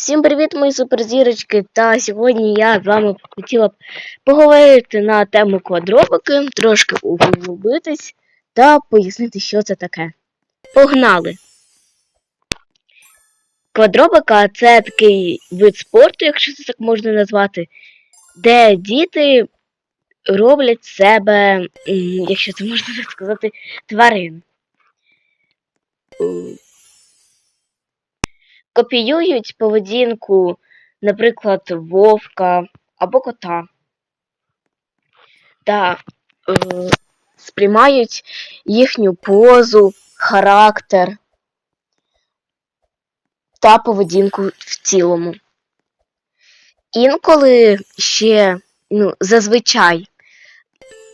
Всім привіт, мої суперзірочки! Та сьогодні я з вами хотіла б поговорити на тему квадробики, трошки углубитись та пояснити, що це таке. Погнали! Квадробика це такий вид спорту, якщо це так можна назвати, де діти роблять себе, якщо це можна так сказати, тварин. Копіюють поведінку, наприклад, вовка або кота. Та е, сприймають їхню позу, характер та поведінку в цілому. Інколи ще, ну, зазвичай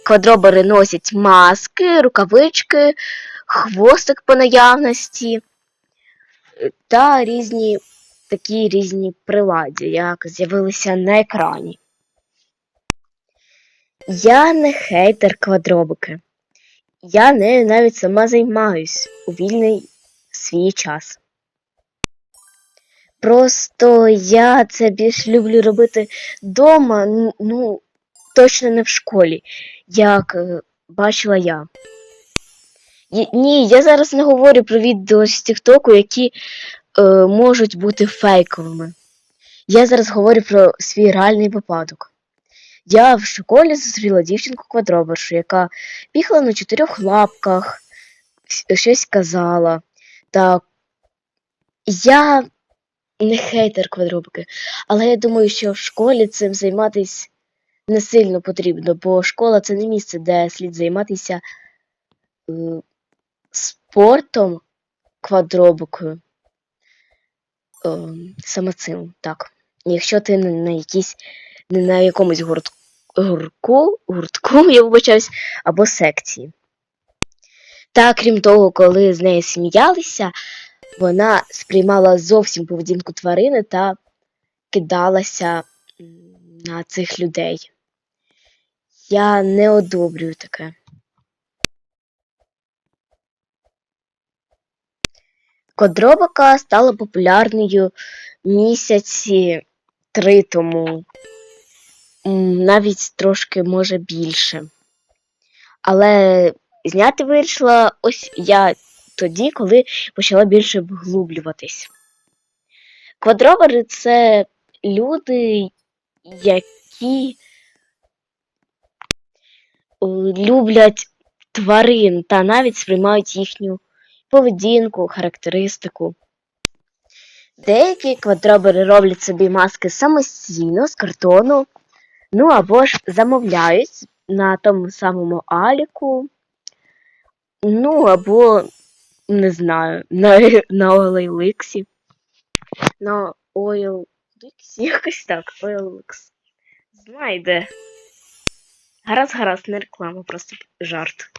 квадробери носять маски, рукавички, хвостик по наявності та різні такі різні приладі, як з'явилися на екрані. Я не хейтер квадробики. Я нею навіть сама займаюсь у вільний свій час. Просто я це більш люблю робити вдома, ну, точно не в школі, як е, бачила я. Ні, я зараз не говорю про відео з Тіктоку, які е, можуть бути фейковими. Я зараз говорю про свій реальний випадок. Я в школі зустріла дівчинку квадробершу, яка бігла на чотирьох лапках, щось казала. Та я не хейтер квадробики, але я думаю, що в школі цим займатися не сильно потрібно, бо школа це не місце, де слід займатися е, спортом квадробикою. Ем, саме цим, так. Якщо ти на якійсь, не на якомусь гурт, гуртку, гуртку, я вибачаюсь, або секції. Та крім того, коли з нею сміялися, вона сприймала зовсім поведінку тварини та кидалася на цих людей. Я не одобрюю таке. Квадробика стала популярною місяці три тому, навіть трошки може більше. Але зняти вирішила ось я тоді, коли почала більше вглублюватись. Квадробери це люди, які люблять тварин та навіть сприймають їхню поведінку, характеристику. Деякі квадробери роблять собі маски самостійно з картону, ну або ж замовляють на тому самому Аліку, ну або, не знаю, на, на OLX. На OLX, якось так, OLX. Знайде. Гаразд, гаразд, не реклама, просто жарт.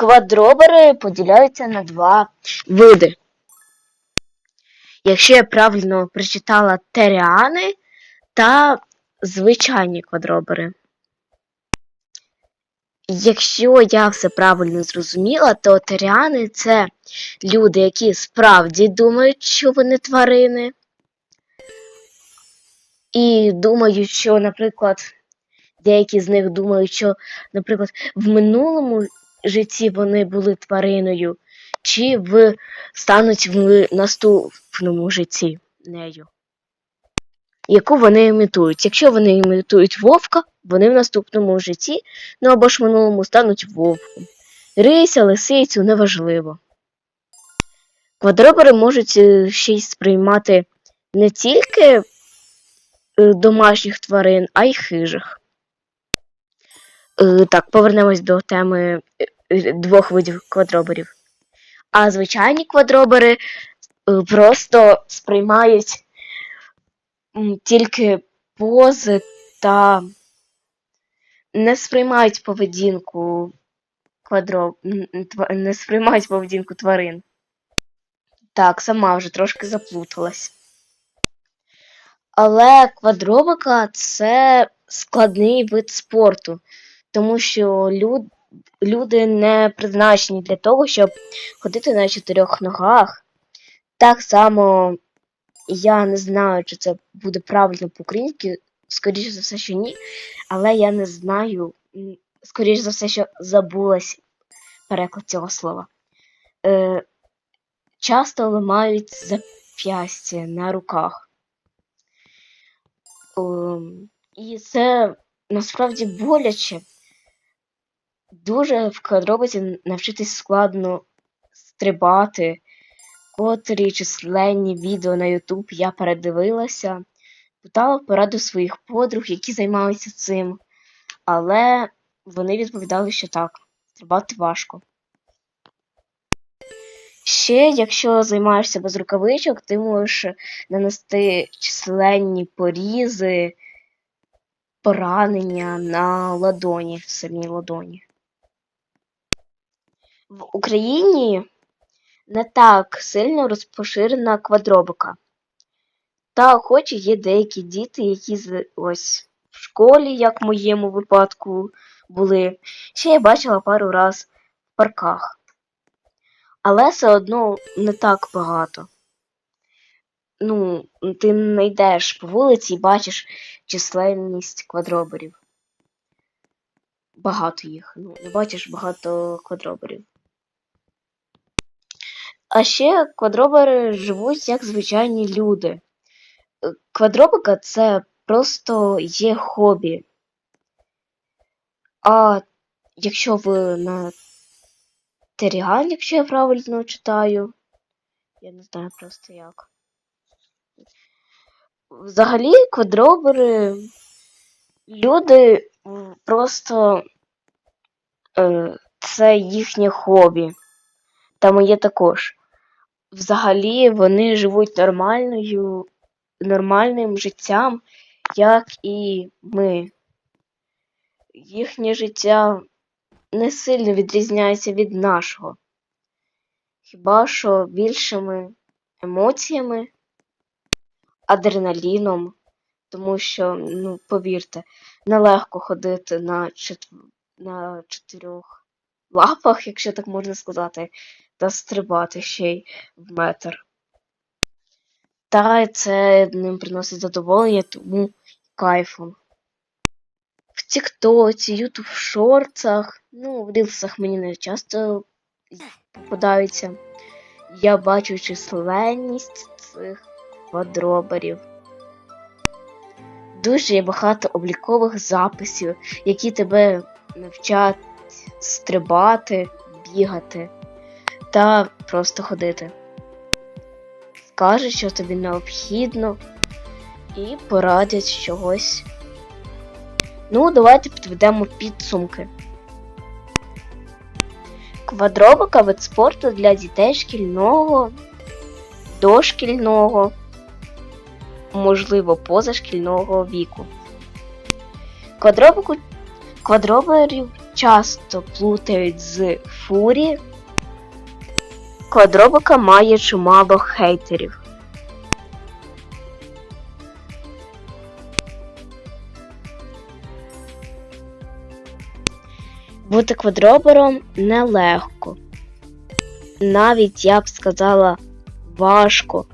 Квадробери поділяються на два види. Якщо я правильно прочитала теріани та звичайні квадробери. Якщо я все правильно зрозуміла, то теріани це люди, які справді думають, що вони тварини. І думають, що, наприклад, деякі з них думають, що, наприклад, в минулому житті вони були твариною, чи в стануть в наступному житті нею, яку вони імітують. Якщо вони імітують вовка, вони в наступному житті, ну або ж в минулому стануть вовком. Рися, лисицю, неважливо. Квадробери можуть е, ще й сприймати не тільки е, домашніх тварин, а й хижих. Е, Так, повернемось до теми е, двох видів квадроберів. А звичайні квадробери е, просто сприймають тільки пози та не сприймають поведінку квадро... м, м, тва- не сприймають поведінку тварин. Так, сама вже трошки заплуталась. Але квадробика це складний вид спорту, тому що люд... люди не призначені для того, щоб ходити на чотирьох ногах Так само я не знаю, чи це буде правильно по-українськи, скоріше за все, що ні, але я не знаю, скоріше за все, що забулась переклад цього слова. Е, часто ламають зап'ястя на руках. Ем, і це насправді боляче. Дуже в квадробиці навчитись складно стрибати. Котрі численні відео на YouTube я передивилася, питала пораду своїх подруг, які займаються цим. Але вони відповідали, що так, стрибати важко. Ще, якщо займаєшся без рукавичок, ти можеш нанести численні порізи, поранення на ладоні, в самій ладоні. В Україні не так сильно розпоширена квадробика. Та хоч є деякі діти, які ось в школі, як в моєму випадку, були. Ще я бачила пару раз в парках. Але все одно не так багато. Ну, ти не йдеш по вулиці і бачиш численність квадроберів. Багато їх. Ну, не бачиш багато квадроберів. А ще квадробери живуть як звичайні люди. Квадробика це просто є хобі. А якщо ви на Терігаль, якщо я правильно читаю, я не знаю просто як. Взагалі, квадробери люди просто е, це їхнє хобі. Та моє також. Взагалі вони живуть нормальною, нормальним життям, як і ми. Їхнє життя не сильно відрізняється від нашого. Хіба що більшими емоціями, адреналіном, тому що, ну, повірте, нелегко ходити на, чет... на чотирьох лапах, якщо так можна сказати, та стрибати ще й в метр. Та це ним приносить задоволення, тому кайфом. В Тіктоці, Ютуб шорцах, ну, в рілсах мені не часто попадаються. Я бачу численність цих квадроберів. Дуже є багато облікових записів, які тебе навчать стрибати, бігати та просто ходити. Скажуть, що тобі необхідно, і порадять чогось. Ну, давайте підведемо підсумки. Квадробика вид спорту для дітей шкільного, дошкільного, можливо, позашкільного віку. Квадробику, квадроберів часто плутають з фурі. Квадробика має чимало хейтерів. Бути квадробером нелегко. Навіть я б сказала важко.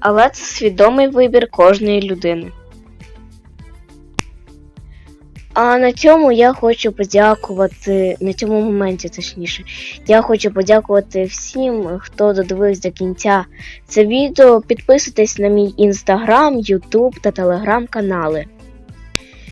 Але це свідомий вибір кожної людини. А на цьому я хочу подякувати, на цьому моменті точніше, я хочу подякувати всім, хто додивився до кінця це відео. Підписуйтесь на мій інстаграм, ютуб та телеграм канали.